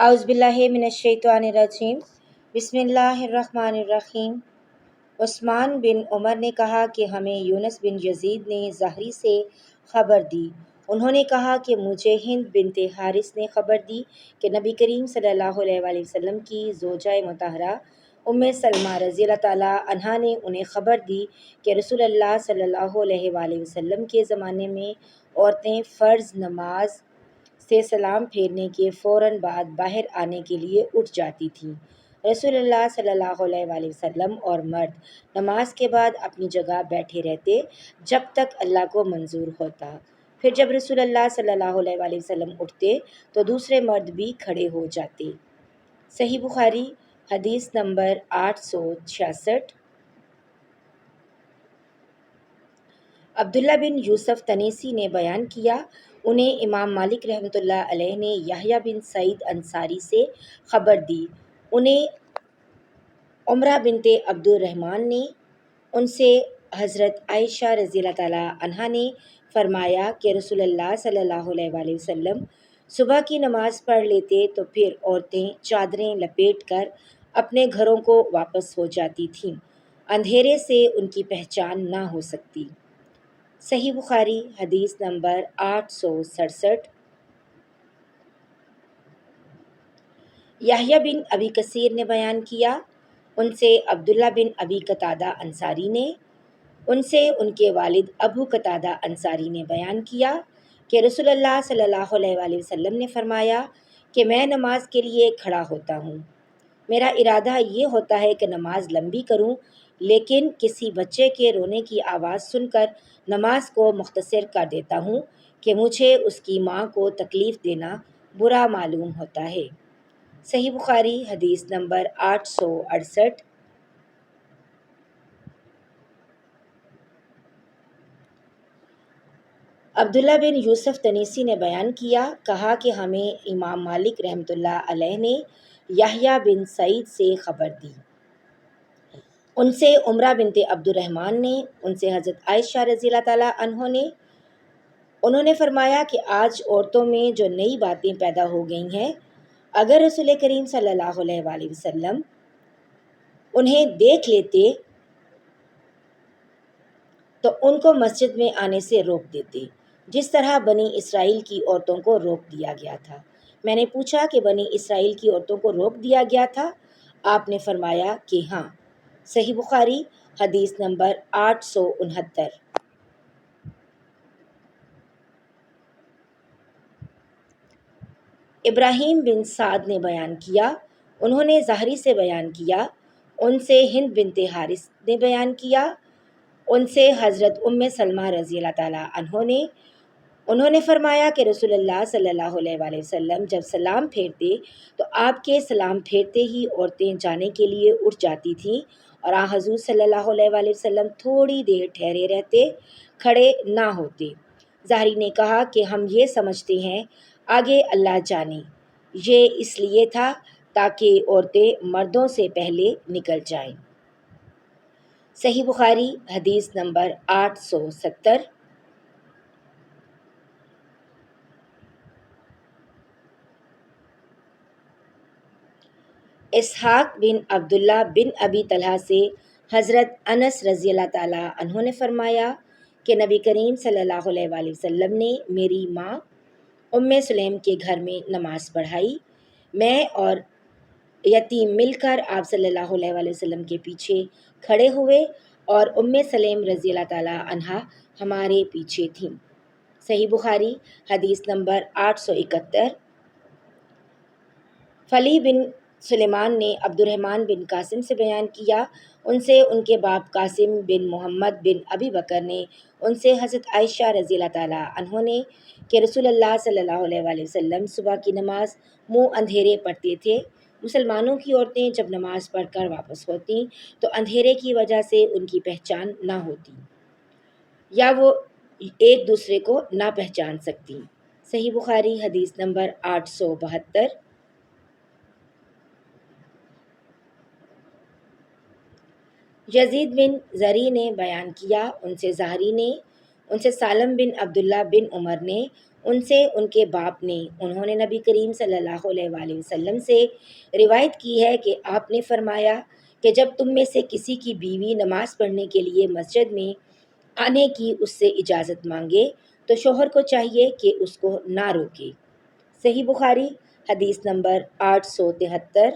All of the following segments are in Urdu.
اعوذ باللہ من الشیطان الرجیم۔ بسم اللہ الرحمن الرحیم۔ عثمان بن عمر نے کہا کہ ہمیں یونس بن یزید نے ظہری سے خبر دی۔ انہوں نے کہا کہ مجھے ہند بنت حارث نے خبر دی کہ نبی کریم صلی اللہ علیہ وآلہ وسلم کی زوجہ مطہرہ ام سلمہ رضی اللہ تعالیٰ عنہا نے انہیں خبر دی کہ رسول اللہ صلی اللہ علیہ وآلہ وسلم کے زمانے میں عورتیں فرض نماز سے سلام پھیرنے کے فوراً بعد باہر آنے کے لیے اٹھ جاتی تھیں رسول اللہ صلی اللہ علیہ وآلہ وسلم اور مرد نماز کے بعد اپنی جگہ بیٹھے رہتے جب تک اللہ کو منظور ہوتا۔ پھر جب رسول اللہ صلی اللہ علیہ وآلہ وسلم اٹھتے تو دوسرے مرد بھی کھڑے ہو جاتے۔ صحیح بخاری، حدیث نمبر آٹھ سو چھیاسٹھ۔ عبداللہ بن یوسف تنیسی نے بیان کیا انہیں امام مالک رحمۃ اللہ علیہ نے یحییٰ بن سعید انصاری سے خبر دی۔ انہیں عمرہ بنت عبد الرحمن نے، ان سے حضرت عائشہ رضی اللہ تعالیٰ عنہ نے فرمایا کہ رسول اللہ صلی اللہ علیہ وآلہ وسلم صبح کی نماز پڑھ لیتے تو پھر عورتیں چادریں لپیٹ کر اپنے گھروں کو واپس ہو جاتی تھیں۔ اندھیرے سے ان کی پہچان نہ ہو سکتی۔ صحیح بخاری حدیث نمبر آٹھ سو سڑسٹھ۔ یحییٰ بن ابی کثیر نے بیان کیا، ان سے عبداللہ بن ابی قطادہ انصاری نے، ان سے ان کے والد ابو قطادہ انصاری نے بیان کیا کہ رسول اللہ صلی اللہ علیہ وآلہ وسلم نے فرمایا کہ میں نماز کے لیے کھڑا ہوتا ہوں۔ میرا ارادہ یہ ہوتا ہے کہ نماز لمبی کروں لیکن کسی بچے کے رونے کی آواز سن کر نماز کو مختصر کر دیتا ہوں کہ مجھے اس کی ماں کو تکلیف دینا برا معلوم ہوتا ہے۔ صحیح بخاری حدیث نمبر آٹھ سو اڑسٹھ۔ عبداللہ بن یوسف تنیسی نے بیان کیا، کہا کہ ہمیں امام مالک رحمۃ اللہ علیہ نے یحییٰ بن سعید سے خبر دی۔ ان سے عمرہ بنت عبد الرحمن نے، ان سے حضرت عائشہ رضی اللہ تعالیٰ عنہ نے۔ انہوں نے فرمایا کہ آج عورتوں میں جو نئی باتیں پیدا ہو گئی ہیں، اگر رسول کریم صلی اللہ علیہ وآلہ وسلم انہیں دیکھ لیتے تو ان کو مسجد میں آنے سے روک دیتے۔ جس طرح بنی اسرائیل کی عورتوں کو روک دیا گیا تھا۔ میں نے پوچھا کہ بنی اسرائیل کی عورتوں کو روک دیا گیا تھا؟ آپ نے فرمایا کہ ہاں۔ صحیح بخاری، حدیث نمبر آٹھ سو انہتر۔ ابراہیم بن سعد نے بیان کیا، انہوں نے ظاہری سے بیان کیا، ان سے ہند بنت حارث نے بیان کیا، ان سے حضرت ام سلمہ رضی اللہ تعالیٰ عنہ نے۔ انہوں نے فرمایا کہ رسول اللہ صلی اللہ علیہ وآلہ وسلم جب سلام پھیرتے تو آپ کے سلام پھیرتے ہی عورتیں جانے کے لیے اٹھ جاتی تھیں۔ اور آ حضور صلی اللہ علیہ وآلہ وسلم تھوڑی دیر ٹھہرے رہتے، کھڑے نہ ہوتے۔ ظاہری نے کہا کہ ہم یہ سمجھتے ہیں، آگے اللہ جانے۔ یہ اس لیے تھا تاکہ عورتیں مردوں سے پہلے نکل جائیں۔ صحیح بخاری، حدیث نمبر آٹھ سو ستر۔ اسحاق بن عبداللہ بن ابی طلحہ سے حضرت انس رضی اللہ تعالیٰ عنہ نے فرمایا کہ نبی کریم صلی اللہ علیہ وآلہ وسلم نے میری ماں ام سلیم کے گھر میں نماز پڑھائی۔ میں اور یتیم مل کر آپ صلی اللہ علیہ وآلہ وسلم کے پیچھے کھڑے ہوئے اور ام سلیم رضی اللہ تعالیٰ عنہ ہمارے پیچھے تھیں۔ صحیح بخاری، حدیث نمبر آٹھ سو اکہتر۔ فلی بن سلیمان نے عبد الرحمن بن قاسم سے بیان کیا۔ ان سے ان کے باپ قاسم بن محمد بن ابی بکر نے، ان سے حضرت عائشہ رضی اللہ تعالیٰ عنہ نے کہ رسول اللہ صلی اللہ علیہ وآلہ وسلم صبح کی نماز منہ اندھیرے پڑھتے تھے۔ مسلمانوں کی عورتیں جب نماز پڑھ کر واپس ہوتیں تو اندھیرے کی وجہ سے ان کی پہچان نہ ہوتی یا وہ ایک دوسرے کو نہ پہچان سکتی۔ صحیح بخاری حدیث نمبر آٹھ سو بہتر۔ یزید بن زری نے بیان کیا، ان سے ظاہری نے، ان سے سالم بن عبداللہ بن عمر نے، ان سے ان کے باپ نے۔ انہوں نے نبی کریم صلی اللہ علیہ وآلہ وسلم سے روایت کی ہے کہ آپ نے فرمایا کہ جب تم میں سے کسی کی بیوی نماز پڑھنے کے لیے مسجد میں آنے کی اس سے اجازت مانگے تو شوہر کو چاہیے کہ اس کو نہ روکے۔ صحیح بخاری، حدیث نمبر آٹھ سو تہتر۔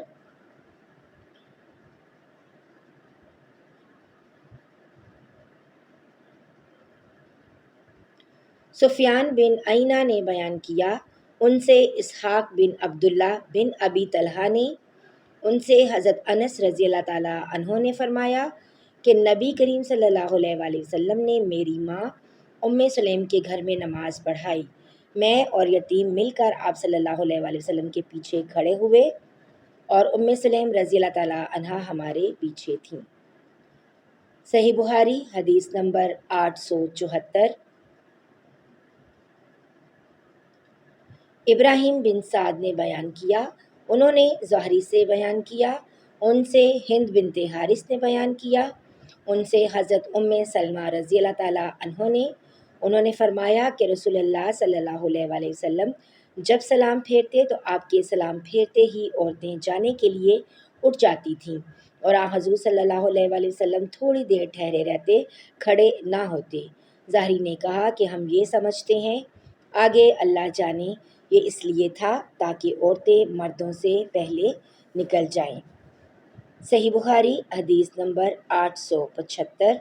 سفیان بن عینہ نے بیان کیا، ان سے اسحاق بن عبداللہ بن ابی طلحہ نے، ان سے حضرت انس رضی اللہ تعالیٰ عنہ نے فرمایا کہ نبی کریم صلی اللہ علیہ وآلہ وسلم نے میری ماں ام سلیم کے گھر میں نماز پڑھائی۔ میں اور یتیم مل کر آپ صلی اللہ علیہ وآلہ وسلم کے پیچھے کھڑے ہوئے اور ام سلیم رضی اللہ تعالیٰ عنہ ہمارے پیچھے تھیں۔ صحیح بخاری، حدیث نمبر آٹھ سو چوہتر۔ ابراہیم بن سعد نے بیان کیا، انہوں نے ظہری سے بیان کیا، ان سے ہند بنت حارث نے بیان کیا، ان سے حضرت ام سلمہ رضی اللہ تعالیٰ عنہ نے، انہوں نے فرمایا کہ رسول اللہ صلی اللہ علیہ وآلہ وسلم جب سلام پھیرتے تو آپ کے سلام پھیرتے ہی عورتیں جانے کے لیے اٹھ جاتی تھیں اور آ حضور صلی اللہ علیہ وآلہ وسلم تھوڑی دیر ٹھہرے رہتے، کھڑے نہ ہوتے۔ ظاہری نے کہا کہ ہم یہ سمجھتے ہیں، آگے اللہ جانے یہ اس لیے تھا تاکہ عورتیں مردوں سے پہلے نکل جائیں۔ صحیح بخاری حدیث نمبر آٹھ سو پچہتر۔